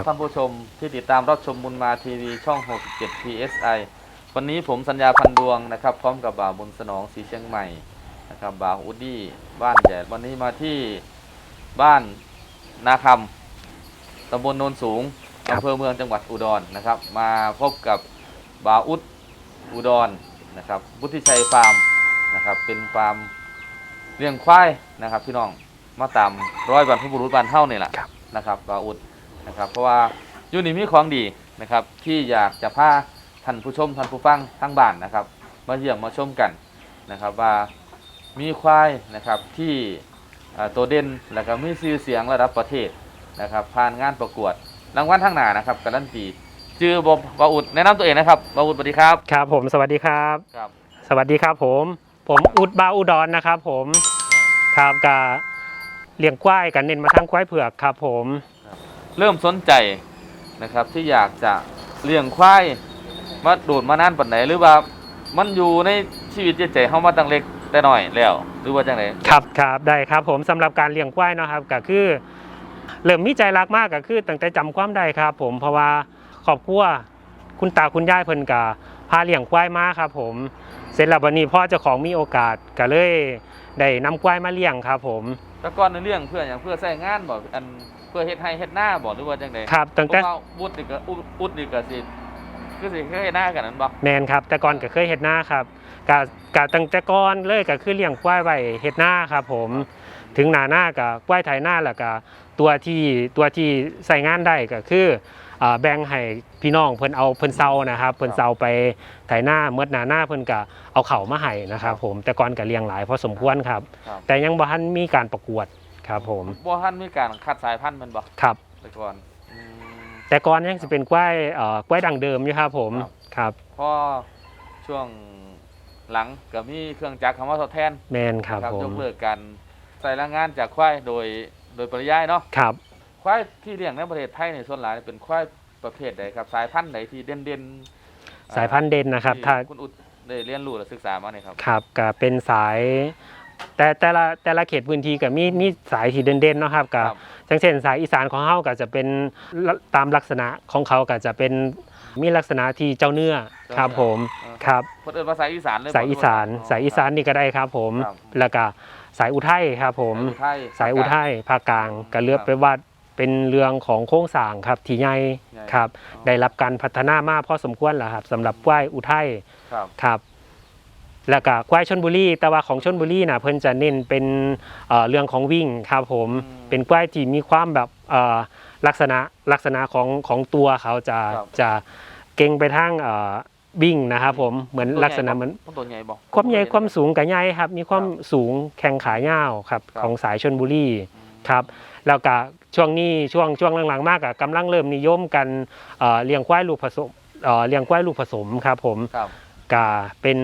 ครับครับท่านผู้ชมที่ติดตามรับชมบุญมาทีวีช่อง 67 PSI วันนี้ผมสัญญาพันดวงนะครับ พร้อมกับบ่าวบุญสนองสีเชียงใหม่นะครับบ่าวอุดดี้บ้านใหญ่วันนี้มาที่บ้านนาคำตำบลโนนสูงครับอำเภอเมืองจังหวัดอุดรนะครับ มาพบกับบ่าวอุดอุดรนะครับบุธิชัยฟาร์มนะครับ เป็นฟาร์มเลี้ยงควายนะครับ พี่น้องมาตามร้อยบรรพบุรุษบ้านเท่านี่แหละครับนะครับบ่าวอุด นะครับ เพราะว่าอยู่นี่มีของดีนะครับ ที่อยากจะพาท่านผู้ชมท่านผู้ฟังทั้งบ้านนะครับ มาเยี่ยมมาชมกันนะครับว่ามีควายนะครับที่อ่าตัวเด่นแล้วก็มีชื่อเสียงระดับประเทศนะครับผ่านงานประกวดรางวัลทั้งหนานะครับการันตีชื่อบบบ่าวอุดแนะนำตัวเองนะครับบ่าวอุดสวัสดีครับครับ ผมสวัสดีครับครับ สวัสดีครับผม ผมอุดบาอุดรนะครับ ผมครับกาเลี้ยงควายกันเน้นมาทางควายเผือกครับ ผม เริ่มสนใจนะครับที่อยากจะเลี้ยงควายมาโดดมานานปันไหนหรือว่ามันอยู่ในชีวิตจิตใจเฮามาตั้งเล็กแต่น้อยแล้ว หรือว่าจังไดครับครับได้ครับผมสำหรับการเลี้ยงควายเนาะครับก็คือเริ่มมีใจรักมากก็คือตั้งแต่จำความได้ครับ ผมเพราะว่าครอบครัวคุณตาคุณยายเพิ่นกะพาเลี้ยงควายมาครับ ผมเสร็จแล้ววันนี้พ่อเจ้าของมีโอกาสก็เลยได้นำควายมาเลี้ยงครับ ผมแต่ก่อนในเรื่องเพื่ออย่างเพื่อใช้งานบ่อัน เพื่อเฮ็ดให้เฮ็ดหน้าบ่หรือว่าจังไดครับตั้งเพแต่ราะว่าอุดนี่ก็อุดอุดนี่ก็สิคือสิเคยเฮ็ดหน้ากันนั้นบ่แมนครับ แต่ก่อนก็เคยเฮ็ดหน้าครับกะกะตั้งแต่ก่อนเลยก็คือเลี้ยงควายไว้เฮ็ดหน้าครับ ผม ถึงหน้าหน้าก็ควายไถหน้าแล้วก็ตัวที่ตัวที่ใส่งานได้ก็คืออ่าแบ่งให้พี่น้องเพิ่นเอาเพิ่นเซานะครับเพิ่นเซาไปไถหน้าเมื่อหน้าหน้าเพิ่นก็เอาเข่าวมาให้นะครับ ผมแต่ก่อนก็เลี้ยงหลายพอสมควรครับ ครับแต่ยังบ่ทันมีการประกวด ครับผมบ่ทันมีการคัดสายพันธุ์แมันบ่ครับ แต่ก่อนอืม แต่ก่อนยังสิเป็นควายเอ่อกล้วยดังเดิมอยู่ครับผมครับ ครับพอช่วงหลังก็มีเครื่องจักรคำว่าทดแทนแมนครับนะครับผยมกเลิกการใส่แรงงานจากควายโดยโดยปริยายเนาะครับ ควายที่เลี้ยงในประเทศไทยในส่วนหลายเป็นควายประเภทใดครับ สายพันธุ์ไหนที่เด่นเด่นๆสายพันธุ์เด่นนะครับที่ถ้าคุณอุดได้เรียนรู้และศึกษามาเนี่ยครับ ครับก็เป็นสาย แต่แต่ละแต่ละเขตพื้นที่ก็มีมีสายที่เด่นๆเนาะครับก็ครับจังเช่นสายอีสานของเฮาก็จะเป็นตามลักษณะของเขาก็จะเป็นมีลักษณะที่เจ้าเนื้อครับผมเออครับเพิ่นเอิ้นว่าสายอีสานเลยสายอีสานสายอีสานนี่ก็ได้ครับผมครับแล้วก็สายอุทัยครับผมสายอุทัยสายอุทัยภาคกลางก็เลือกไปว่าเป็นเรื่องของโครงสร้างครับที่ใหญ่ใหญ่ครับอ๋อได้รับการพัฒนามาพอสมควรแล้วครับสำหรับควายอุทัยครับครับ แล้วก็ควายชนบุรีแต่ว่าของชนบุรีนะเพิ่นจะเน้นเป็นเอ่อเรื่องของวิ่งครับผมอืมเป็นควายที่มีความแบบเอ่อลักษณะลักษณะของของตัวเขาจะครับ จะเก่งไปทางเอ่อวิ่งนะครับผมเหมือนลักษณะเหมือน ต้นตัวใหญ่บ่ความใหญ่ความสูงกับใหญ่ครับ มีความสูงแข่งขายาวครับครับ ของสายชนบุรีอืมครับแล้วก็ช่วงนี้ช่วงช่วงหลังๆมากอะกำลังเริ่มนิยมกันเอ่อเลี้ยงควายลูกผสมเอ่อเลี้ยงควายลูกผสมครับผมครับ กาเป็น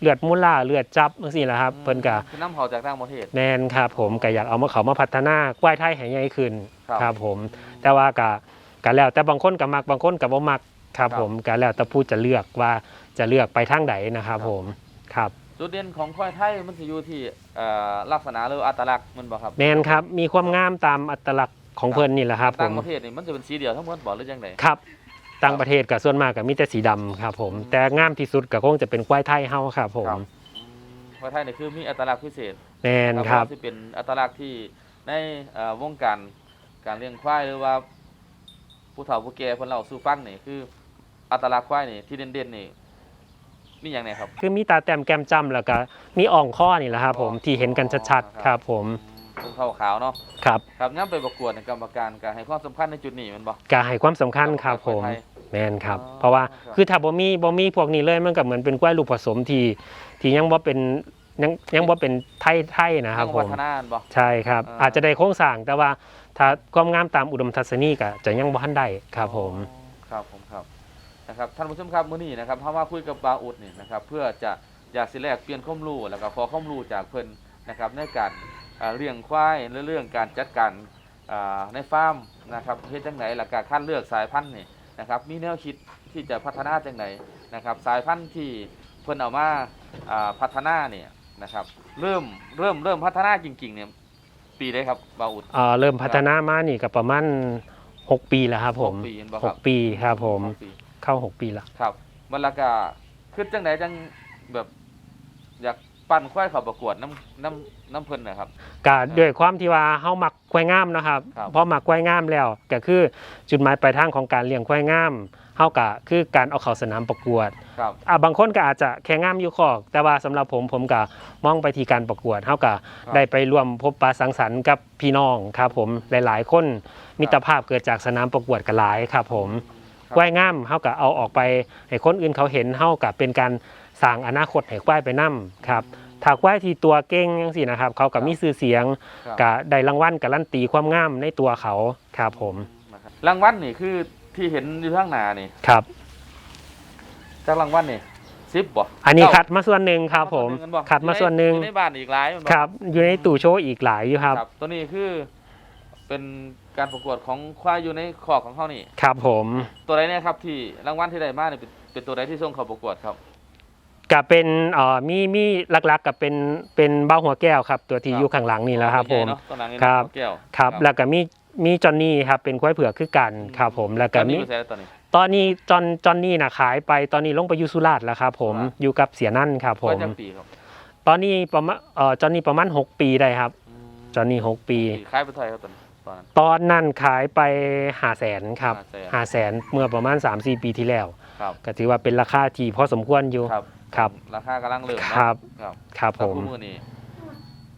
เลือดมุล่าเลือดจับจังซี่แหละครับเพิ่นกะคือน้ำเผาจากต่างประเทศ แมนครับผมก็อยากเอามาเขามาพัฒนาควายไทยให้ใหญ่ขึ้นครับ ครับผม แต่ว่ากะกะแล้วแต่บางคนก็มักบางคนก็บ่มักครับครับผมกะแล้วแต่ผู้จะเลือกว่าจะเลือกไปทางใดนะครับครับผมครับ จุดเด่นของควายไทยมันสิอยู่ที่เอ่อลักษณะหรืออัตลักษณ์มันบ่ครับแมนครับมีความงามตามอัตลักษณ์ของเพิ่นนี่แหละครับผต่างมประเทศนี่มันจะเป็นสีเดียวทั้งหมดบ่หรือจังไดครับ ต่างประเทศก็ส่วนมากก็มีแต่สีดำครับผมอืมแต่งามที่สุดก็คงจะเป็นควายไทยเฮาครับผมครับ ควายไทยนี่คือมีอัตลักษณ์พิเศษแมนครับ ที่เป็นอัตลักษณ์ที่ในเอ่อวงการการเลี้ยงควายหรือว่าผู้เฒ่าผู้แก่เพิ่นเล่าสู่ฟังนี่คือ อัตลักษณ์ควายนี่ที่เด่นๆนี่มีหยังไงครับ คือมีตาแต้มแก้มจ้ำแล้วก็มีอ่องข้อนี่แหละครับผมที่เห็นกันชัดๆครับผมตรงเท้าขาวเนาะครับครับย่ำไปประกวดในกรรมการก็ให้ความสำคัญในจุดนี้แมันบ่ ก็ให้ความสำคัญครับผมควายไทย แมนครับ อ๋อเพราะว่าครับ คือถ้าบ่มีบ่มีพวกนี้เลยมันก็เหมือนเป็นกล้วยลูกผสมที่ที่ยังบ่เป็นยังยังบ่เป็นไทยไทยนะครับยังผวัม ฒนาอันบ่ ใช่ครับ อ่า อาจจะได้โครงสร้างแต่ว่าถ้าความงามตามอุดมทัศนีก็จะยังบ่ทันได้ครับผมอ๋อครับผมครับนะครับท่านผู้ชมครับมื้อนี้นะครับเฮามาคุยกับบาอุดนี่นะครับเพื่อจะอยากสิแลกเปลี่ยนข้อมูลแล้วก็ขอข้อมูลจากเพิ่นนะครับในการอ่าเลี้ยงควายและเรื่องการจัดการอ่าในฟาร์มนะครับเฮ็ดจังไดแล้วก็คัดเลือกสายพันธุ์นี่ นะครับมีแนวคิดที่จะพัฒนาจังไดนะครับสายพันธุ์ที่เพิ่นเอามาอ่าพัฒนาเนี่ยนะครับเริ่มเริ่มเริ่มพัฒนาจริงๆเนี่ยปีได้ครับบาอุดเอ่อเริ่มพัฒนามานี่ก็ประมาณหกปีแล้วครับผมหกปีเห็นบ่หครักบปีครับผมหกปีเข้าหกปีแล้วครับมันละก็คือจังไดจังแบบอยากปั่นควายเข้าประกวดน้ำน้ำ น้ำเพิ่นนะครับ ก็ด้วยความที่ว่าเฮามักควายงามนะครับครับ พอมักควายงามแล้วก็คือจุดหมายปลายทางของการเลี้ยงควายงามเฮาก็คือการเอาเข้าสนามประกวดครับ อ่าบางคนก็อาจจะแค่งามอยู่คอก แต่ว่าสำหรับผมผมก็มองไปที่การประกวดเฮาก็ได้ไปร่วมพบปะสังสรรค์กับพี่น้องครับผมหลาย ๆ คนมิตรภาพเกิดจากสนามประกวดกันหลายครับผมครับควายงามเฮาก็เอาออกไปให้คนอื่นเขาเห็นเฮาก็เป็นการสร้างอนาคตให้ควายไปนํครับ ถ้าควายที่ตัวเก่งจังซี่นะครับ เขาก็มีชื่อเสียงครับ ก็ได้รางวัลการันตีความงามในตัวเขาครับผมนะครับรางวัลนี่คือที่เห็นอยู่ข้างหน้านี่ครับ จากรางวัลนี่สิบบ่อันนี้เก้าคัดมาส่วนหนึ่งครับผมส่วนหนึ่งกันบ่คัดมาส่วนหนึ่งอยู่ในบ้านอีกหลายมันบ่ครับ อยู่ในตู้โชว์อีกหลายอยู่ครับ ครับ ตัวนี้คือเป็นการประกวดของควายอยู่ในคอกของเขานี่ ครับผม ตัวใดเนี่ยครับที่รางวัลที่ได้มาเนี่ยเป็นเป็นตัวใดที่ส่งเข้าประกวดครับ ก็เป็นเอ่อมีมีหลักๆกับเป็นเป็นเบ้าหัวแก้วครับ ตัวที่ครับ อยู่ข้างหลังนี่แหล้วครับผมใหญ่เนอะตัวหนังนี่ครับ แก้วครับ แล้วก็มีมีจอนนี่ครับเป็นควายเผือกคือกันครับผมแล้วตก็อนนี้มีอยู่ใส่แล้วตอนนี้ ตอนนี้จอนจอนนี่นะขายไปตอนนี้ลงไปอยู่สุราษฎร์แล้วครับผมสุราษฎร์อยู่กับเสียนั่นครับผควายมจักปีครับตอนนี้ประมาณเอ่อจอนนี่ประมาณ 6 ปีได้ครับมจอนนี่6ปี ขายไปเท่าไหร่ครับตอนนั้นตอนนั้น ตอนนั้นขายไปหาแสนครับ500,000หาแสนเมื่อประมาณ 3-4 ปีที่แล้ว ครับก็ถือว่าเป็นราคาที่พอสมควรอยู่ครับ ครับ ราคากำลังเริ่มคเนาะรับ ครับครับผม คู่มือนี่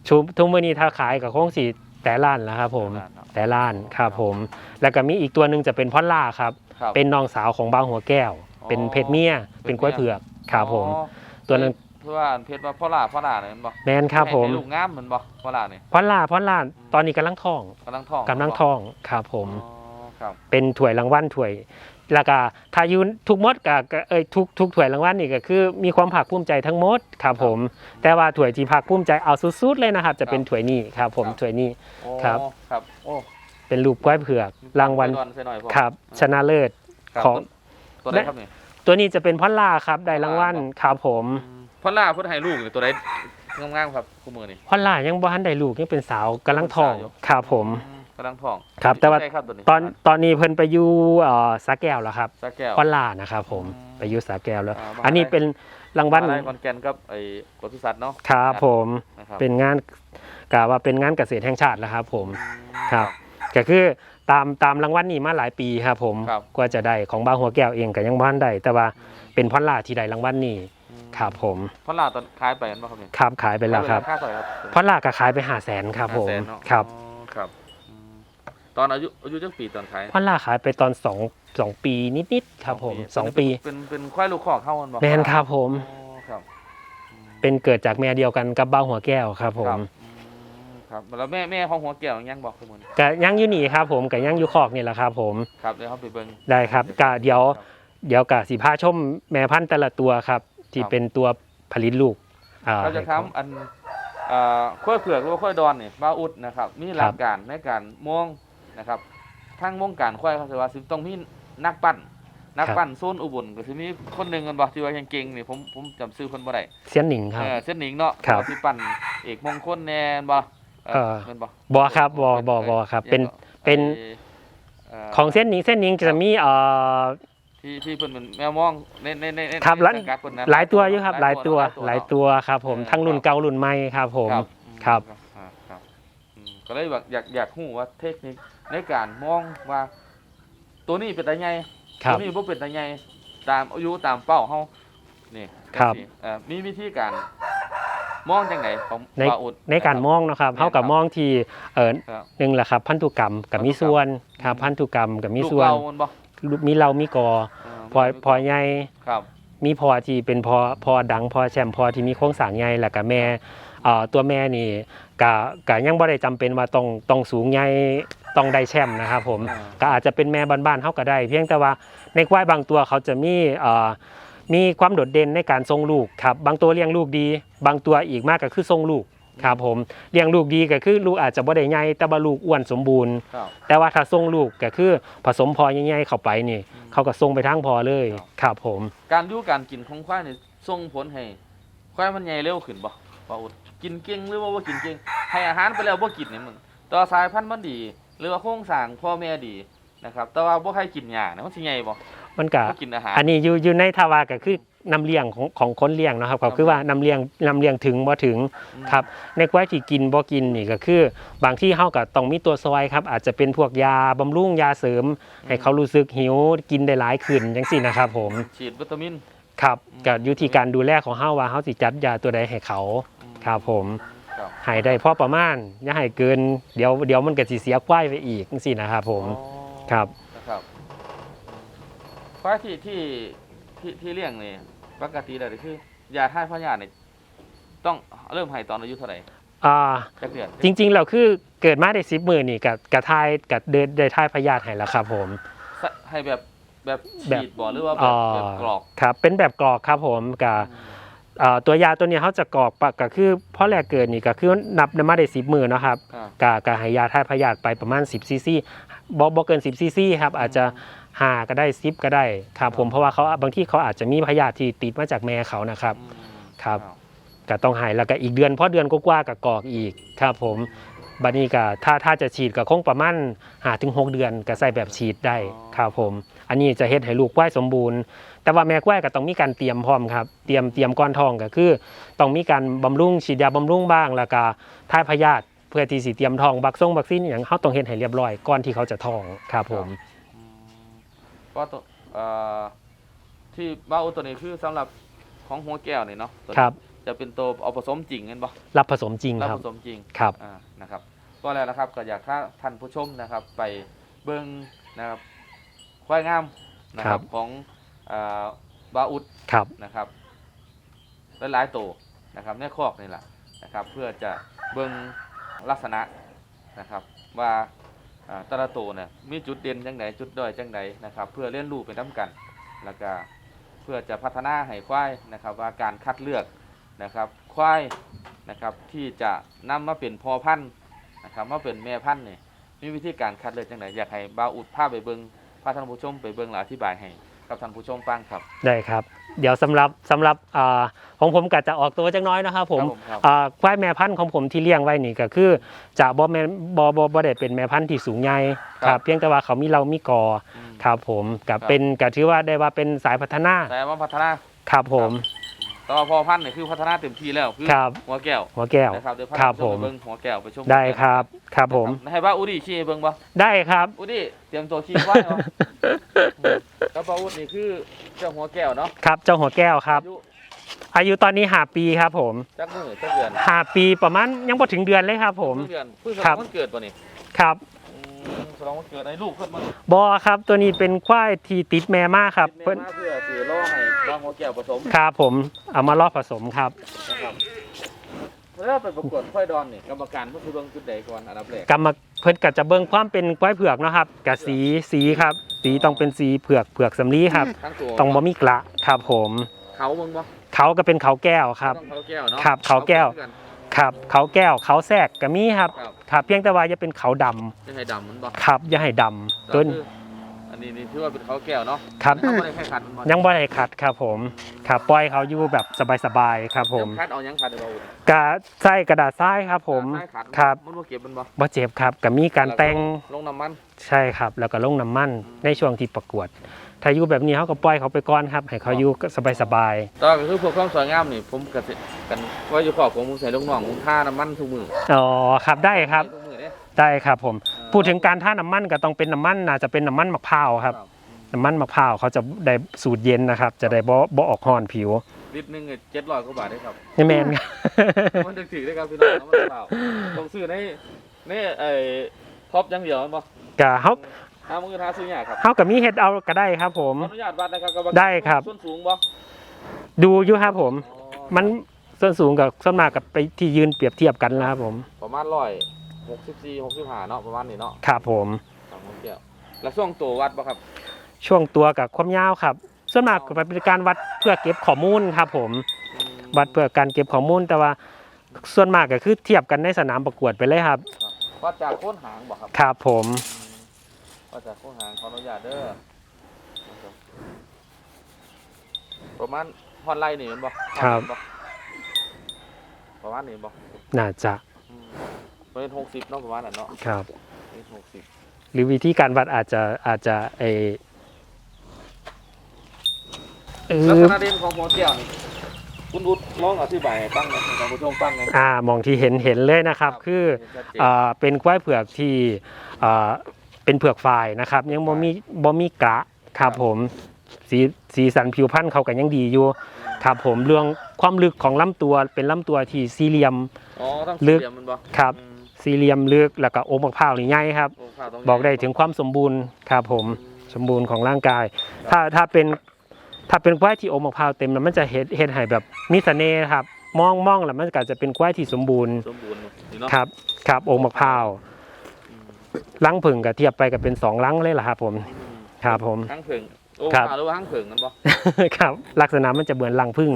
ชุบทุกมื้อนี้ถ้าขายกับคงสีแต่ล้านแล้วครับผมล้านเนาะแต่ล้านครับผม แล้วก็มีอีกตัวหนึ่งจะเป็นพอลล่าครับ ครับ เป็นน้องสาวของบางหัวแก้ว อ๋อเป็นเพศเมีย เป็นกล้วยเผือกครับผม อ๋อตัวนั้นเพื่อว่าเพชรว่าพ่อลาพ่อลาเนี่ยมันบอกแมนครับผม ลูกงามเหมือนบอกพ่อลาเนี่ย พอลล่าพอลล่าตอนนี้กำลังท้องกำลังท้องกำลังท้องครับผม อ๋อครับ เป็นถ้วยรางวัลถ้วย แล้วก็ถ้าอยูทุกมดก็ก็เอ้ยทุกทุกถ้วยรางวัลนี่ก็คือ มีความภาคภูมิใจทั้งหมดครับผม แต่ว่าถ้วยที่ภาคภูมิใจเอาสุดๆเลยนะครับ จะเป็นถ้วยนี้ครับ ผมถ้วยนี้โอ้ครับครับ โอ้เป็นรูปกล้วยเผือกรางวัลไปดอนใส่หน่อยพ่อครับ ชนะเลิศครับของ ตัวไหนครับเนี่ยตัวนี้จะเป็นพอลล่าครับได้รางวัลครับผมพ่อลาเพื่อให้ลูกเนี่ยตัวไหนงามๆครับคู่มือนี่พอลล่ายังบ่ทันได้ลูกยังเป็นสาวกำลังท้องเป็นสาวอยู่ครับผม อืม กำลังท้องครับ แต่ว่าใช่ครับตัวนี้ตอนตอนนี้เพิ่นไปอยู่เอ่อสาแก้วแล้วครับสาแก้วพอลล่านะครับผมอืมไปอยู่สาแก้วแล้วอ่าอันนี้เป็นรางวัลมหาลัยขอนแก่นกับไอ้ปศุสัตว์เนาะ ครับผมนะครับเป็นงานกะว่าเป็นงานเกษตรแห่งชาติแล้วครับผม ครับก็คือตามตามรางวัลนี้มาหลายปีครับผมครับกว่าจะได้ของบางหัวแก้วเองก็ยังบ่ทันได้แต่ว่าเป็นพอลล่าที่ได้รางวัลนี้อืมครับผมพ่อลาตอนขายไปกันป่ะครับเนี่ยครับขายไปแล้วครับค่าเท่าไหร่ครับพอลล่าก็ขายไปหาแสนครับผมห้าแสนเนาะครับอ๋อครับอืม ตอนอายุอายุจักปีตอนขายพอลล่าขายไปตอนสองสองปีนิดๆครับผมสองปีเป็นเป็นควายลูกคอกเข้ามันบอกแมนครับผม อ๋อครับอืมเป็นเกิดจากแม่เดียวกันกับเบ้าหัวแก้วครับผมครับอืมครับแล้วแม่แม่ของหัวแก้วยังบอกคุณมนก็ยังอยู่นี่ครับผมก็ยังอยู่คอกนี่แหละครับผมครับเดี๋ยวเขาไปเบิ้งได้ครับก็เดี๋ยวครับเดี๋ยวกับสีผ้าชมแม่พันธุ์แต่ละตัวครับ ที่ครับเป็นตัวผลิตลูกอ่าเราจะให้เขาทำอันเอ่อข้อยเผือกหรือว่าข้อยดอนเนี่ยมาอุดนะครับ มีหลัครักบการในการมอง นะครับทั้งวงการข้อยเขาจะว่าสิต้องมีนักปั้นนักปั้นโซนอุบลก็สิมีคนหนึ่งกันบอกที่ว่าเก่งๆนี่ผมผมจำชื่อคนบ่ได้เสียนหนิงครับเออเส้นหนิงเนาะครับที่ปั้นเอกมงคลแน่นบ่เอเอออแม่นบ่บอครับบอบอบอครับ เป็นเป็นของเส้นหนิงเส้นหนิงจะมีเอ่อที่ที่เพิ่นเป็นแมวมองในในในในครับในหลายสังกัดเพิ่นนะหลายตัวอยู่ครับ หลายตัวหลายเนาะตัวครับ ผมเออทั้งรุ่นครับเก่ารุ่นใหม่ครับ ผมครับครับอ่าครับ อืมก็เลยแบบอยากอยากรู้ว่าเทคนิคในการมองว่า ตัวนี้เป็นตาใหญ่ครัตับ วนี้บ่เป็นตาใหญ่ตามอายุตามเป้าเฮานี่ครับ จังซี้เอ่อมีวิธีการมองจังไดของในปาอุด ในการมองนะครับครับเท่ากับมองที่เออครับหนึ่งแหละครับ พันธุกรรมกับมีส่วนครับ พันธุกรรมกับมีลูกส่วนเรามันบ่มีเรามีกอเพอพอใหญ่ครับ มีพอที่เป็นพอพอดังพอแชมป์พอที่มีโครงสร้างใหญ่แล้วก็แม่เอ่อ ตัวแม่นี่กะกะยังบ่ได้จำเป็นว่าต้องต้องสูงใหญ่ต้องได้แชมป์นะครับผมอ่าก็อาจจะเป็นแม่บ้านๆเฮาก็ได้ เพียงแต่ว่าในควายบางตัวเขาจะมีเอ่อมีความโดดเด่นในการทรงลูกครับบางตัวเลี้ยงลูกดี บางตัวอีกมากก็คือทรงลูกครับผมเลี้ยงลูกดีก็คือลูกอาจจะบ่ได้ใหญ่แต่ว่าลูกอ้วนสมบูรณ์ครับแต่ว่าถ้าทรงลูกก็คือผสมพอใหญ่ๆเข้าไปนี่อืมเขาก็ทรงไปทางพอเลยครับครับผม การอยู่การกินของควายนี่ส่งผลให้ควายมันใหญ่เร็วขึ้นบ่ ปาอุดกินเก่งหรือว่าบ่กินเก่งให้อาหารไปแล้วบ่กินนี่มึงต่อสายพันธุ์มันดี หรือว่าโครงสร้างพ่อแม่ดีนะครับแต่ว่าบ่ให้กินหญ้านะมันสิใหญ่บ่มันก็บ่กินอาหาร อันนี้อยู่อยู่ในทาวาก็คือนำเลี้ยงของของคนเลี้ยงเนาะครับครัก็บคือว่านำเลี้ยงนำเลี้ยงถึงบ่ถึงอืมครับในควายที่กินบ่กินนี่ก็คือ บางที่เฮาก็ต้องมีตัวซอยครับ อาจจะเป็นพวกยาบำรุงยาเสริม ให้เขารู้สึกหิวกินได้หลายขึ้นจังซี่นะครับผมฉีดวิตามิน ครับอืมก็อยู่ที่การดูแลของเฮาว่าเฮาสิจัดยาตัวใดให้เขาอืม ครับผมครับให้ได้พอประมาณอย่าให้เกินเดี๋ยวเดี๋ยวมันก็สิเสียควายไปอีกจังซี่นะครับผมอ๋อครับนะครับควายที่ที่ที่ที่เลี้ยงนี่ปกติแล้วนี่คือยาท่ายพยาธินี่ต้องเริ่มให้ตอนอายุเท่าไหร่อ่าจักเดือนจริงๆแล้วคือเกิดมาได้10มื้อนี่กับกระทายกับเดินได้ทายพยาธิให้แล้วครับผมสะให้แบบแบบแบบ ฉีดบ่หรือว่าแบอ่บแบบกรอก ครับเป็นแบบกรอกครับผมกับอ่า ตัวยาตัวนี้เขาจะกรอกปะก็คือเพราะแรกเกิดนี่ก็คือนับได้มาได้10มื้อเนาะครับอ่ากะกะให้ยาทายพยาธิไปประมาณ 10ซีซีบ่บ่เกิน 10ซีซีครับอาจจะห้าก็ได้10ก็ได้ครับผมเพราะว่าเขาบางที่เขาอาจจะมีพยาธิที่ติดมาจากแม่เขานะครับอืมครับก็ต้องใหายแล้วก็อีกเดือนเพราะเดือนก็กว่าๆกับกรอกอีกครับผมบัดนี้ก็ถ้าถ้าจะฉีดก็คงประมาณหาถึงหกเดือนก็ใส่แบบฉีดได้ครับผม อันนี้จะเฮ็ดให้ลูกควายสมบูรณ์ แต่ว่าแม่ควายก็ต้องมีการเตรียมพร้อมครับ เตรียมเตรียมก้อนทองก็คือต้องมีการบำรุงฉีดยาบำรุงบ้างแล้วก็ทายพยาธิเพื่อที่สิเตรียมทองวัคซงวัคซีนอหย่างเขาต้องเฮ็ดให้เรียบร้อยก่อนที่เขาจะทองครับผมอืมก็ตัวเอ่อที่บ้าอุตัวนี้คือสำหรับของหัวแก้วนี่เนาะตัวนี้ครับ จะเป็นตัวเอาผสมจริงกันปะรับผสมจริงรับครับผสมจริง ครับ อ่านะครับก็แล้วนะครับก็อยากถ้าท่านผู้ชมนะครับ ไปเบิ้งนะครับควายงามนะคครัรับบของอ่า บาอุดครับนะครับหลายๆตัวนะครับในคอกนี่แหละนะครับ เพื่อจะเบิ้งลักษณะนะครับว่าอ่าแต่ละตัวเนี่ยมีจุดเด่นจังไดจุดด้อยจังไดนะครับ เพื่อเรียนรู้ไปน้กัน แล้วก็เพื่อจะพัฒนาให้ควายนะครับ ว่าการคัดเลือกนะครับควายนะครับที่จะนำมาเป็นพอพันธุ์นะครับมาเป็นแม่พันธุ์เนี่ยมีวิธีการคัดเลือกจังไดอยากให้บาวอุดภาพไปเบิงพาท่านผู้ชมไปเบิงและอธิบายให้ กับท่านผู้ชมฟังครับ ได้ครับ เดี๋ยวสำหรับสำหรับอ่าของผมก็จะออกตัวจักหน้อยนะครับผมครับผมครับอ่าควายแม่พันธุ์ของผมที่เลี้ยงไว้นี่ก็คือจะบ่แม่นบ่บ่บ่ได้เป็นแม่พันธุ์ที่สูงใหญ่ครับ เพียงแต่ว่าเขามีเรามีกออืมครับผมก็ครับเป็นก็ถือว่าได้ว่าเป็นสายพัฒนาแต่ว่าพัฒนาครับผม แต่ว่าพอพันธุ์เนี่ยคือพัฒนาเต็มที่แล้วคือครับ หัวแก้วหัวแก้ว นะครับเดี๋ยวพาครับท่านผู้ชผม ไปเบิงหัวแก้วไปชมได้ครับ ครับผม นะครับให้บ้าอุดีชี้ให้เบิงบ่ได้ครับอุดีเตรียมตัวชี้ไว้เหรอแล้วบ้าอุดนี่คือเจ้าหัวแก้วเนาะครับ เจ้าหัวแก้วครับ อายุอายุตอนนี้หาปีครับผมจักมือจักเดือนหาปีประมาณยังบ่ถึงเดือนเลยครับผมเดือนเพิ่งสคลรัอบงวันเกิดป่ะนี่ครับอืม สลองวันเกิดในลูกเพิ่นมาบอครับตัวนี้เป็นควายที่ติดแม่มากครับเพิ่เพิ่นนมาเพื่อสื่อล่อให้บ้าหัวแก้วผสมครับผมเอามาลอกผสมครับ นะครับแล้วไปประกวดควายดอนนี่กรรมการเพิ่นคือเบิ่งจุดใดก่อนอันดับแรกกรรมเพิ่นก็จะเบิ่งความเป็นควายเผือกเนาะครับกับสีสีครับ สีต้องเป็นสีเผือกเผือกสำลีครับทั้งตัวต้องบ่มีกระครับผม เขาเบิ่งบ่เขาก็เป็นเขาแก้วครับ ต้องเขาแก้วเนาะครับเขาแก้วคือกัน ครับเขาแก้วเขาแทรกก็มีครับครับ ครับเพียงแต่ว่าอย่าเป็นเขาดำจะให้ดำมันบ่ครับอย่าให้ดำตัวก็คืออันนี้นี่ถือว่าเป็นเขาแก้วเนาะครับเขาบ่ได้แค่ขัดมันบ่ยังบ่ได้ขัดครับผมครับปล่อยเขาอยู่แบบสบายๆครับผมเดี๋ยวคัดเอายังขัดเดี๋ยวเรากะใส่กระดาษทรายครับผมใช่ขัดครับ มันบ่เก็บมันบ่บ่เจ็บครับก็มีการแต่งลงน้ำมัน ใช่ครับ แล้วก็ลงน้ำมันในช่วงที่ประกวด ถ้าอยู่แบบนี้เขาก็ปล่อยเขาไปก่อนครับ ให้เขาอยู่สบายแต่ว่าก็คือพวกความสวยงามนี่ผมก็สิกันว่าอยู่ขอบผมใส่ลูกน้องผมท่าน้ำมันทุกมือๆอ๋อครับได้ครับ ทุกมือเด้ ได้ครับผมพูดถึงการท่าน้ำมันก็ต้องเป็นน้ำมันน่าจะเป็นน้ำมันมะพร้าวครับน้ำมันมะพร้าวเขาจะได้สูตรเย็นนะครับ จะได้บ่บ่ออกห่อนผิวลิตรหนึงเจ็ดร้อยกว่าบาทได้ครับ นี่แมนครับ มันถึกถือได้ครับพี่น้องน้ำมันเปล่าต้องซื้อในในไอ้ท็อปอยังเดียวมันบ่กะเขา ห้ามือท้าซื้อยากครับเขากับมีเฮ็ดเอาก็ได้ครับ ผม ขออนุญาตวัดนะครับกรรมการได้ครับ ส่วนสูงบ่ดูอยู่ครับผมอ๋อมันส่วนสูงกับส่วนมากกับไปที่ยืนเปรียบเทียบกันนะครับผม ประมาณร้อยหกสิบสี่หกสิบห้าเนาะประมาณนี้เนาะครับผมสองคนเกี่ยวแล้วช่วงตัววัดบ่ครับช่วงตัวกับความยาวครับ ส่วนมากก็เป็นการวัดเพื่อเก็บข้อมูลครับ ผม อืม วัดเพื่อการเก็บข้อมูลแต่ว่าส่วนมากก็คือเทียบกันในสนามประกวดไปเลยครับครับวัดจากโค้นหางบ่ครับครับผม วัดจากโค้นหางขออนุญาตเด้อนะครับประมาณฮอนไลนี่แมันบ่ครับฮอดประมาณนี้บ่น่าจะอืมเป็นหกสิบเนาะประมาณนั้นเนาะครับ เป็นหกสิบหรือวิธีการวัดอาจจะอาจจะเออเอลักอษณะเด่นของหัวแก้วนี่คุณอุดลองอธิบายให้ฟังหน่อยให้ท่านผู้ชมฟังหน่อยอ่ามองที่เห็นเห็นเลยนะครับ คือชัดเจนอ่าเป็นควายเผือกที่อ่า เป็นเผือกฝ่ายนะครับ ยังบ่มีบ่มีกระครับผมสีสีสันผิวพรรณเขากันยังดีอยู่ครับผมเรื่องความลึกของลำตัวเป็นลำตัวที่สี่เหลี่ยมอ๋อต้องลึกเสียมมันบ่ครับอืมสี่เหลี่ยมลึกแล้วก็องค์มะพร้าวนี่ใหญ่ครับโข้าวต้งบอกได้ถึงความสมบูรณ์ครับผมสมบูรณ์ของร่างกาย ถ้าถ้าเป็นถ้าเป็นควายที่องค์มะพร้าวเต็มแล้วมันจะเฮ็ดเฮ็ดให้แบบมีเสน่ห์ครับ มองมองแล้วมันก็จะเป็นควายที่สมบูรณ์สมบูรณ์นี่เนาะครับครับองค์มะพร้าว อืมลังผึ่งกับเทียบไปกับเป็นสองลังเลยล่ะครับผมครับผม ทั้งผึ่งโอ้ครับข่าวหรือว่าทั้งผึ่งกันบ่ครับ ลักษณะมันจะเหมือนลังพึ่ง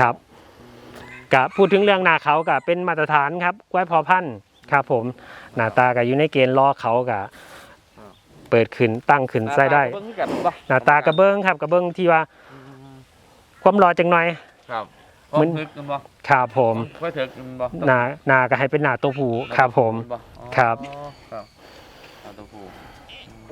ครับกับพูดถึงเรื่องหนาเขากับเป็นมาตรฐานครับกล้วยพอพันธุ์ครับ ผมหน้าตากับอยู่ในเกณฑ์รอเขากับเปิดขึ้นตั้งขึ้นใส่ได้เบิ่งกันบ่หน้าตากระเบื้องครับกระเบื้องที่ว่าอืมความรอจังหน่อย ครับมัมัน นถึกกันบ่ครับผมค่อยถึกกันบ่หนาหนาก็ให้เป็นหนาตัวผู้ครับผมบ่อ๋อครับ ครับเอาตัวผู้อืม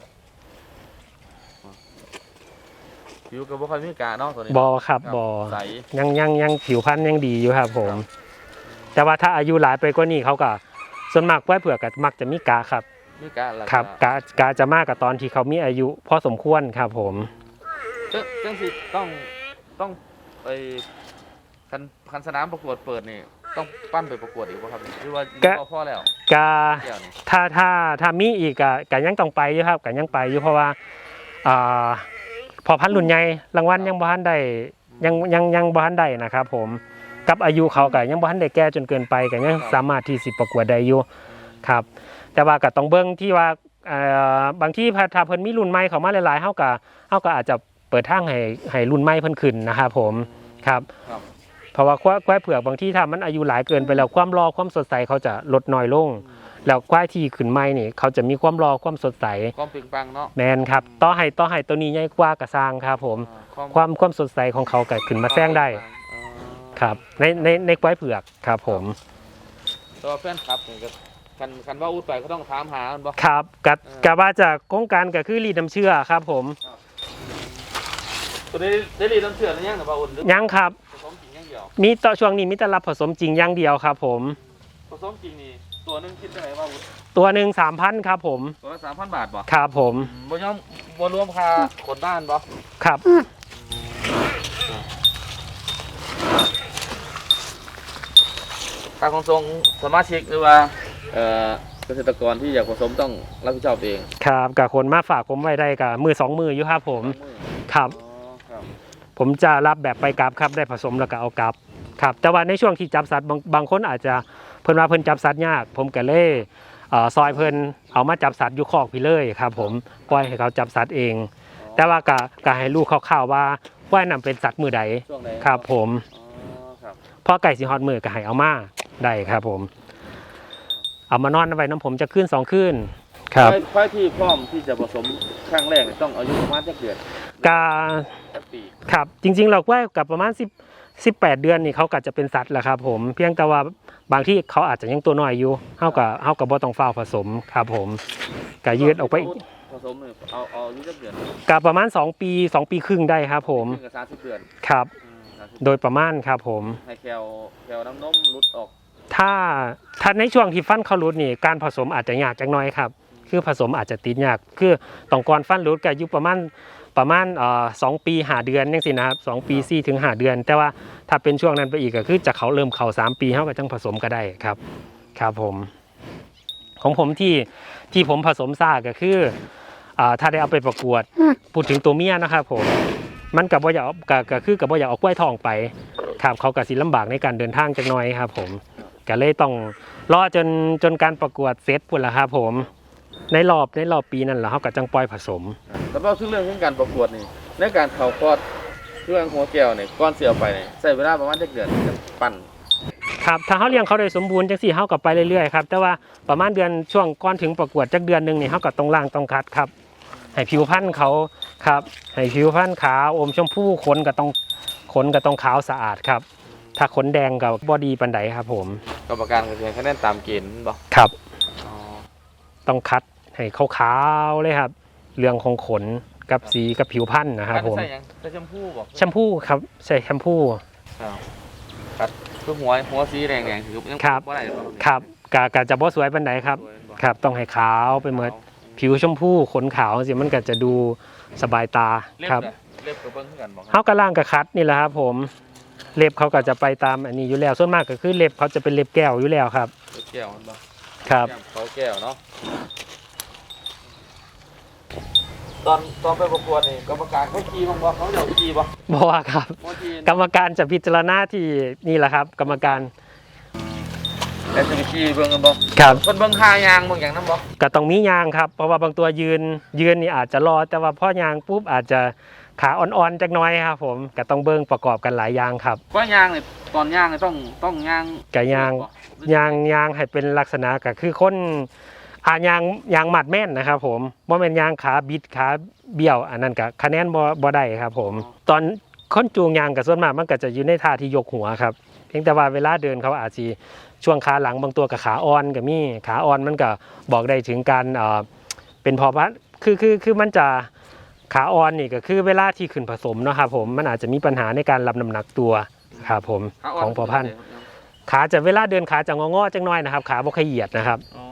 ผิวก็บ่ค่อยมีกาเนาะตัวนี้บอครับบอใสยังยังยังผิวพรรณยังดีอยู่ครับผม แต่ว่าถ้าอายุหลายไปกว่านี้เขาก็ส่วนมากกล้วยเผือกก็มักจะมีกาครับ มีกาแล้วครับกากาจะมากกับตอนที่เขามีอายุพอสมควรครับผมจังจังสิต้องต้องไอ้คันคันสนามประกวดเปิดนี่ต้องปั้นไปประกวดอีกบ่ครับหรือว่าก็พอพอแล้วกาแก้วนี่ถ้าถ้าถ้ามีอีกอะกายังต้องไปอยู่ครับกายังไปอยู่เพราะว่าอ่า พอพันธุ์รุ่นใหญ่รางวัลยังบ่ทันได้ยังยังยังบ่ทันได้นะครับ ผมกับอายุเขาก็ยังบ่ทันได้แก่จนเกินไปก็ยังสามารถที่สิประกวดได้อยู่ครับ แต่ว่าก็ต้องเบิ่งที่ว่าเอ่อบางที่ถ้าเพิ่นมีรุ่นใหม่เข้ามาหลายๆเฮาก็เฮาก็อาจจะเปิดทางให้ให้รุ่นใหม่เพิ่นขึ้นนะครับผมครับครับเพราะว่าควายควายเผือกบางที่ถ้ามันอายุหลายเกินไปแล้วความรอความสดใสเขาจะลดน้อยลง แล้วควายที่ขึ้นใหม่นี่เขาจะมีความรอความสดใสความเปล่งปลังเนาะแมนครับต่อให้ต่อให้ตัวนี้ใหญ่กว่ากระซางครับ ผมอ่าความความสดใสของเขาก็ขึ้นมาแซงได้อ๋อครับ ในในในควายเผือกครับ ผมตัวแฟนคลับนี่ก็คันคันว่าอุดไปก็ต้องถามหามันบ่ครับกัดเออกะว่าจากโครงการก็คือรีดน้ำเชื่อครับ ผมตัวนี้ได้รีดน้ำเชื่อหรือยังหรือว่าอุดหรือยังครับผสมจริงอย่างเดียวมีต่อช่วงนี้มีแต่รับผสมจริงอย่างเดียวครับ ผม ผสมจริงนี่ ตัวหนึงคิดเท่าไหร่ว่าอุดตัวหนึ่งสามพันครับผมตัวละสามพันบาทบ่ครับผมบ่ยอมบ่รวมค่าขนบ้านบ่ครับค่าขนส่งสมาชิกหรือว่าเอ่อเกษตรกรที่อยากผสมต้องรับผิดชอบเองครับกับคนมาฝากผมไว้ได้กับมือสองมืออยู่ครับผมครับอ๋อครับผมจะรับแบบไปกลับครับได้ผสมแล้วก็เอากลับครับ แต่ว่าในช่วงที่จับสัตว์บางบางคนอาจจะ เพิ่นว่าเพิ่นจับสัตว์ยาก ผมก็เลยเอ่อซอยเพิ่นเอามาจับสัตว์อยู่คอกพี่เลยครับ ผมปล่อยให้เขาจับสัตว์เอง แต่ว่าก็ก็ให้ลูกคร่าวๆว่าว่ายนํเป็นสัตว์มือใดช่วงไหนครับ ผมอ๋อครับพอไก่สิฮอดมือก็ให้เอามาได้ครับ ผม เอามานอนไว้น้ำผมจะขึ้นสองขึ้นครับควายควายที่พร้อมที่จะผสมครั้งแรกเนี่ยต้องอายุประมาณจักเดือนกาจักปีครับ จริงๆ เราว่ากับประมาณ10 18 เดือนนี่เขาก็จะเป็นสัตว์แหละครับ ผมเพียงแต่ว่าบางที่เขาอาจจะยังตัวน้อยอยู่เฮากับเฮากับบ่ต้องเฝ้าผสมครับ ผมก็ยืดออกไปอีกผสมเนี่ยเอาเอาอายุจักเดือนกับประมาณ 2 ปี 2 ปีครึ่งได้ครับ ผมถึงกับสามสิบเดือนครับ อืม30โดยประมาณครับ ผม ให้แคลแคลน้ำนมหลุดออกถ้าถ้าในช่วงที่ฟันเขารุดนี่การผสมอาจจะยากจักหน้อยครับ คือผสมอาจจะติดยาก คือต้องก่อนฟันรุดก็อายุประมาณ ประมาณเอ่อสองปีหาเดือนจังซี่นะครับสองปีสี่ถึงหาเดือน แต่ว่าถ้าเป็นช่วงนั้นไปอีกก็คือจะเขาเริ่มเขาสามปีเฮาก็จังผสมก็ได้ครับครับผม ของผมที่ที่ผมผสมซ่าก็คืออ่าถ้าได้เอาไปประกวดพูดถึงตัวเมียนะครับผมมันกับว่าอยากเอาก็ก็คือกับว่าอยากเอากล้วยทองไปครับเขาก็สิลำบากในการเดินทางจักหน่อยครับ ผมก็เลยต้องรอจนจนการประกวดเสร็จพุ่นละครับผม ในรอบในรอบปีนั้นแหละเขาก็จังปล่อยผสม แล้วก็ซึ่งเรื่องของการประกวดนี่ในการเข่าคลอดเครื่องหัวแก้วเนี่ยก้อนเสียไปเนี่ยใช้เวลาประมาณจักเดือนจะปั้นครับถ้าเขาเลี้ยงเขาได้สมบูรณ์จังสี่เขาก็ไปเรื่อยๆครับแต่ว่าประมาณเดือนช่วงก่อนถึงประกวดจักเดือนหนึ่งนี่เขาก็ต้องล่างต้องคัดครับให้ผิวพรรณเขาครับให้ผิวพรรณขาวอมชมพูขนก็ต้องขนก็ต้องขาวสะอาดครับ ถ้าขนแดงกับบอดีปันไดครับผมกรรมการก็จะให้คะแนนตามเกณฑ์บ่ครับอ๋อต้องคัด ให้ขาวๆเลยครับ เรื่องของขนกับสีกับผิวพรรณนะครับผมใส่หยังใส่แชมพูบอกแชมพูครับใส่แชมพูครับครับคือหัวหัวสีแดงๆถือยังครับบ่ได้หอครับกะกะจะบ่สวยปานใดครับสวยบ่ครับ ต้องให้ขาวไปหมดผิวชมพูขนขาวสิมันก็จะดูสบายตาเล็บครับน่ะเล็บกับเบิ้งคือกันบอกเฮากระล่างกระคัดนี่แหละครับ ผมเล็บเขาก็จะไปตามอันนี้อยู่แล้วส่วนมากก็คือเล็บเขาจะเป็นเล็บแก้วอยู่แล้วครับเล็บแก้วมันบ่ครับแก้วเขาแก้วเนาะ ตอนตอนไปประกวดนี่กรรมการเขาขี่บ้างบ่เขาเดี๋ยวขี่บ่บ่ว่าครับเขาขี่กรรมการจะพิจารณาที่นี่แหละครับ กรรมการแล้วจะไปขี่เบิ่งกันบ่ครับเพิ่นเบิ่งค่ายางเบิ่งหยังนำบ่ก็ต้องมียางครับ เพราะว่าบางตัวยืนยืนนี่อาจจะรอ แต่ว่าพอยางปุ๊บอาจจะขาอ่อนๆจักหน้อยครับ ผมก็ต้องเบิ่งประกอบกันหลายอยางครับ ว่ายางนี่ตอนยางนี่ต้องต้องยางกะยางยางยางให้เป็นลักษณะก็คือคน อ่ายางยางหมัดแม่นนะครับ ผมบ่แม่นยางขาบิดขาเบี้ยว อันนั้นก็คะแนนบ่บ่ได้ครับ ผม ตอนคนจูงยางกับส่วนมากมันก็จะอยู่ในท่าที่ยกหัวครับเพียงแต่ว่าเวลาเดินเขาอาจจะช่วงขาหลังบางตัวกับขาอ่อนก็มีขาอ่อนมันก็บอกได้ถึงการเอ่อเป็นพอพันคือคือคือมันจะขาอ่อนนี่ก็คือเวลาที่ขึ้นผสมเนาะครับผมมันอาจจะมีปัญหาในการรับน้ำหนักตัวครับผมขานของพอพันธุ์ขาจะเวลาเดินขาจะงอๆจังน้อยนะครับ ขาบ่ค่อยเหยียดนะครับอ๋อ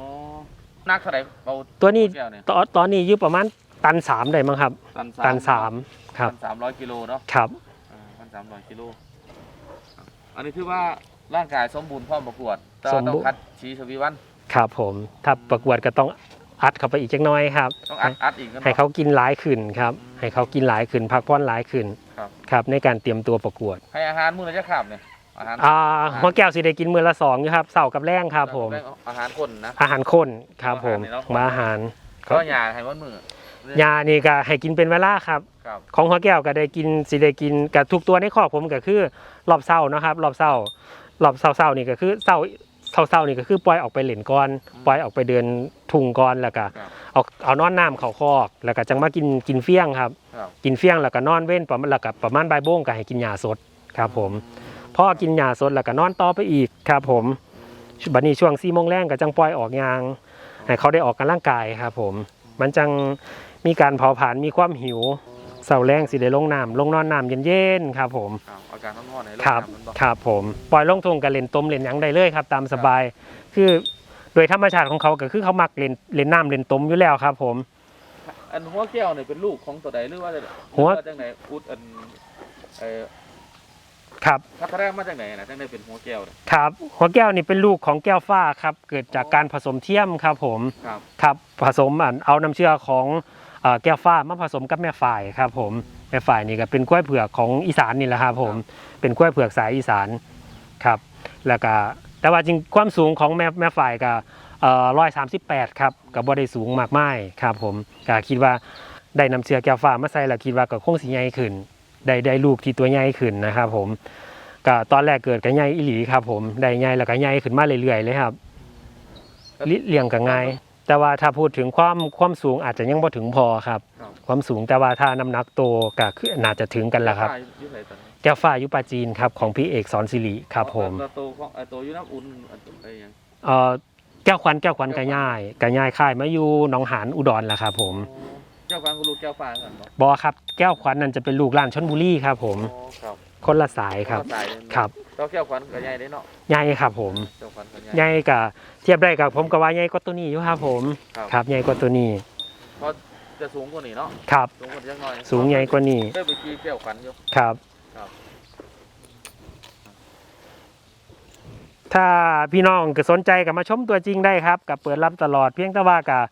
นักเท่าไหร่เอาตัวนี้แก้วเนี่ยตอนตอนนี้อยู่ประมาณตันสามได้มั้งครับ ตันตันสามครับตันสามร้อยกิโลเนาะครับ อ่าตันสามร้อยกิโลอันนี้คือว่าร่างกายสมบูรณ์พร้อมประกวดแต่สว่ามต้องบูรณ์ คัดชีชวีวัน ครับผมถ้าประกวดก็ต้องอัดเข้าไปอีกจักหน้อยครับ ต้องอัดอัดอีกกันให้เขากินหลายขึ้นครับอืมให้เขากินหลายขึ้นพักผ่อนหลายขึ้นครับ ครับในการเตรียมตัวประกวด ให้อาหารมื้อละจะขับเนี่ย อาหารอ่าหัวแก้วสิได้กินมื้อละสองอยู่ครับเสาร์กับแรงครับผม อาหารคนนะ อาหารข้นครับผมอาหารนี่เนาะ มาอาหารก็ยาให้วันมื้อยานี่ก็ให้กินเป็นเวลาครับ ครับ ของหัวแก้วก็ได้กินสิได้กินกับทุกตัวในคอกผมก็คือรอบเศร้านะครับรอบเศร้ารอบเศร้าๆนี่ก็คือเศร้าเศร้าๆนี่ก็คือปล่อยออกไปเล่นก่อนปล่อยออกไปเดินทุ่งก่อนแล้วก็ครับเอาเอานอนน้ำเขาคอกแล้วก็จังมากินกินเฟี้ยงครับ ครับ กินเฟี้ยงแล้วก็นอนเว้นประมาณแล้วก็ประมาณบ่ายโมงก็ให้กินยาสดครับผม พอกินยาสดแล้วก็นอนต่อไปอีกครับผมบัดนี้ช่วงสี่โมงแรงก็จังปล่อยออกยางให้เขาได้ออกกำลังกายครับผม มันจังมีการเผาผลาญมีความหิวเสาแรงสิได้ลงน้ำลงนอนน้ำเย็นๆครับผมครับอาการข้างนอกในครับมันบอกครับผมปล่อยลงทงกับเล่นต้มเล่นหยังได้เลยครับ ตามสบายคือโดยธรรมชาติของเขาก็คือเขามักเล่นเล่นน้ำเล่นต้มอยู่แล้วครับ ผม อันหัวแก้วเนี่ยเป็นลูกของตัวใดหรือว่าจะหัวรือว่าจังไหนอุดอันเอ่อ ครับพัฒนามาจากไหนนะจังไหนเป็นหัวแก้วเนี่ยครับหัวแก้วนี่เป็นลูกของแก้วฟ้าครับ เกิดจากการผสมเทียมครับผมครับครับผสมอันเอาน้ำเชื่อของเอ่อแก้วฟ้ามาผสมกับแม่ฝ่ายครับผมแม่ฝ่ายนี่ก็เป็นกล้วยเผือกของอีสานนี่แหละครับผมเป็นกล้วยเผือกสายอีสานครับ แล้วก็แต่ว่าจริงความสูงของแม่แม่ฝ่ายก็ร้อยสามสิบแปดครับกับบ่ได้สูงมากมายครับผมก็คิดว่าได้น้ำเชื่อแก้วฟ้ามาใส่แล้วคิดว่าก็คงสิใหญ่ขึ้น ได้ได้ลูกที่ตัวใหญ่ขึ้นนะครับ ผมก็ตอนแรกเกิดก็ใหญ่อีหลีครับ ผมได้ใหญ่แล้วก็ใหญ่ขึ้นมาเรื่อยๆเลยครับลิเลี้ยงก็ง่ายแต่ว่าถ้าพูดถึงความความสูงอาจจะยังบ่ถึงพอครับครับ ความสูงแต่ว่าถ้าน้ำหนักโตก็คือน่าจะถึงกันแล้วครับฝ่ายอยู่ไหนตอนนี้แก้วฟ้ายุปาจีนครับของพี่เอกสอนศิริครับ ผมตัวโตของเอ่อตัวอยู่น้ำอุ่นอันอะไรอย่างเอ่อแก้วควันแก้วควันกระย่ายกระย่ายค่ายมาอยู่หนองหานอุดรแหละครับผม แก้วฟ้าคุณลูกแก้วฟ้ากันบ่บอครับแก้วควันนั่นจะเป็นลูกหลานชนบุรีครับ ผมอ๋อครับคนละสายครับเข้าใจเลยครับเจ้าแก้วขวัญกับใหญ่ได้เนาะใหญ่ครับผมแก้วขวัญกับใหญ่ใหญ่กับเทียบได้กับผมกับว่าใหญ่กว่าตัวนี้อยู่ครับผมครับครับใหญ่กว่าตัวนี้เพราะจะสูงกว่านี้เนาะครับ สูงกว่านี้จักหน่อยสูงใหญ่กว่านี้ได้ไปขี่แก้วขวัญอยู่ ครับ ครับ ถ้าพี่น้องก็สนใจก็มาชมตัวจริงได้ครับกับเปิดรับตลอดเพียงแต่ว่ากับ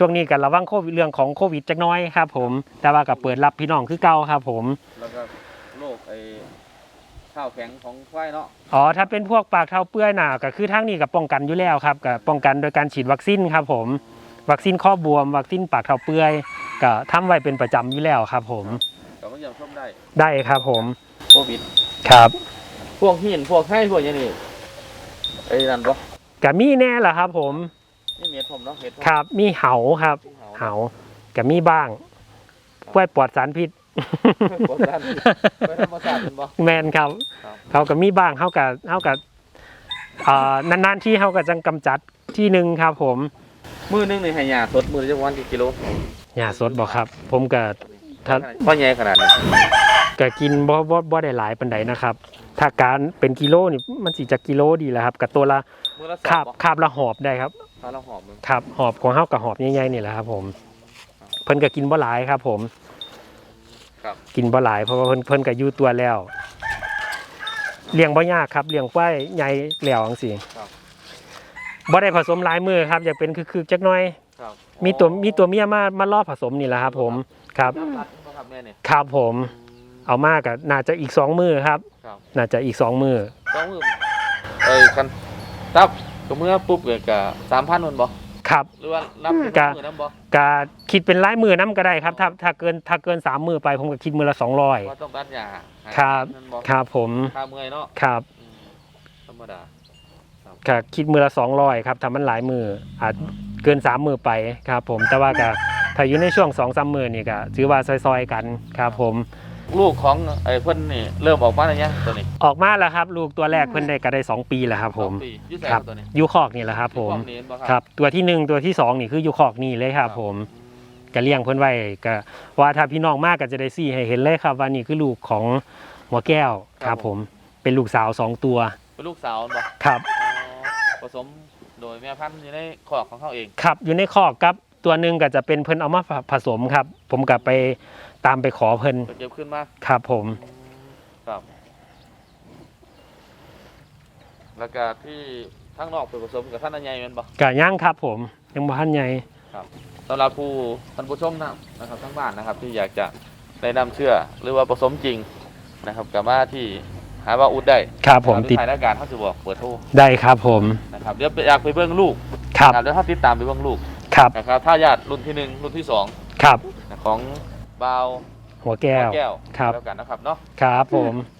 ช่วงนี้กับระวังโควิดเรื่องของโควิดจักหน้อยครับผม แต่ว่ากับเปิดรับพี่น้องคือเก่าครับผม แล้วก็โรคไอ้ข้าวแข็งของควายเนาะอ๋อถ้าเป็นพวกปากเท้าเปื้อยหนาก็คือทั้งนี้กับป้องกันอยู่แล้วครับกับป้องกันโดยการฉีดวัคซีนครับผม วัคซีนข้อบวม วัคซีนปากเท้าเปื้อยก็ทำไว้เป็นประจำอยู่แล้วครับผม ก็มาเยี่ยมชมได้ได้ครับผม โควิด ครับ พวกหินพวกให้พวกอย่างนี้ไอ้นั่นปะกับมีแน่แหละครับผม นี่เม็ดผมเนาะเม็ดผมครับ มีเหาครับ เหาเหากับมีบ้างกล้วยปลอดสารพิษ ปวดด้านไม่ธรรมศาสตร์เป็นปะแมนครับ ครับ เขาก็มีบ้างเขากับเขากับอ่านานๆที่เขาก็จังกำจัดที่หนึ่งครับผมมือหนึงนี่ให้ยาสดมือละจักวันกี่กิโลหญ้าสดบ่ครับ ผมก็ถ้าพ่อใหญ่ขนาดนี้ก็กินบ่บ่บ่ได้หลายปานใดนะครับ ถ้าการเป็นกิโลนี่มันสิจะกิโลดีแหละครับ กับตัวละมือละสอคาบบบ่คาบละหอบได้ครับ ถ้าเราหอมมึงครับหอบของเฮากับหอบใหญ่ๆนี่แหละครับ ผม เพิ่นก็กินบ่หลายครับ ผมครับกินบ่หลายเพราะว่าเพิ่นเพิ่นก็อยู่ตัวแล้วเลี้ยงบ่ยากครับเลี้ยงควายใหญ่แล้วจังซี่ครับบ่ได้ผสมหลายมือครับอยากเป็นคือๆจักหน่อย ครับมีตัวมีตัวเมียมามาล่อผสมนี่แหละครับ ผมครับน้ำรัดบ่ครับแม่เนี่ยครับผม เอามากก็น่าจะอีกสองมือครับ ครับน่าจะอีกสองมือต้องมือเอ้ยกันตับ ก็เมื่อปุ๊บเลยก็3,000มันบ่ครับ หรือว่ารับเป็นกะมือนํบ่ก็คิดเป็นรายมือน้ำก็ได้ครับ ถ้าถ้าเกินถ้าเกินสามมือไปผมก็คิดมือละสองร้อย ว่าต้องการยาหาครับ นั่นบ่ครับผมค่าเมื่อยเนาะครับอืมธรรมดาก็คิดมือละสองร้อยครับถ้ามันหลายมืออาจเกินสามมือไปครับ ผมแต่ว่าก็ถ้าอยู่ในช่วงสองสามมือนี่ก็ถือว่าซอยๆกันครับผม ลูกของไอ้เพิ่นนี่เริ่มออกมาแล้วยังตัวนี้ออกมาแล้วครับ ลูกตัวแรกเพิ่นได้ก็ได้สองปีแล้วครับ ผมสองปีอยุ่ใส่ครับตัวนี้ยูคอกนี่แหละครับ ผมพวกนี้เห็นบ่ครับตัวที่หนึ่งตัวที่สองนี่คือยูคอกนี่เลยครับ ผมก็เลี้ยงเพิ่นไว้ก็ว่าถ้าพี่น้องมากก็จะได้ซี่ให้เห็นเลยครับว่านี่คือลูกของหัวแก้วครับผมเป็นลูกสาวสองตัวเป็นลูกสาวมันบ่ครับอ๋อผสมโดยแม่พันธุ์อยู่ในคอกของเขาเอง ครับอยู่ในคอกครับตัวหนึ่งก็จะเป็นเพิ่นเอามาผสมครับ ผมก็ไป ตามไปขอเพิ่นไปเก็บขึ้นมาครับผม ครับ แล้วก็ที่ทั้งนอกไปผสมกับท่านอันใหญ่แมันบ่ก็ย่างครับผมยังบ่ทันใหญ่สำหรับผู้ท่านผู้ชมนะนะครับทั้งบ้านนะครับ ที่อยากจะได้นำเชื่อหรือว่าผสมจริงนะครับกับมาที่หาว่าอุดได้ครับผมหรือติดถ่ายรายการเขาจะบอกเปิดโทรได้ครับผมนะครับเดี๋ยวอยากไปเบิ้งลูกครับนะครับเดี๋ยวถ้าติดตามไปเบิ้งลูกครับนะครับถ้าญาติรุ่นที่หนึ่งรุ่นที่สองครับ ของ บาวหัวแก้วแก้วครับแล้วกันนะครับเนาะครับผม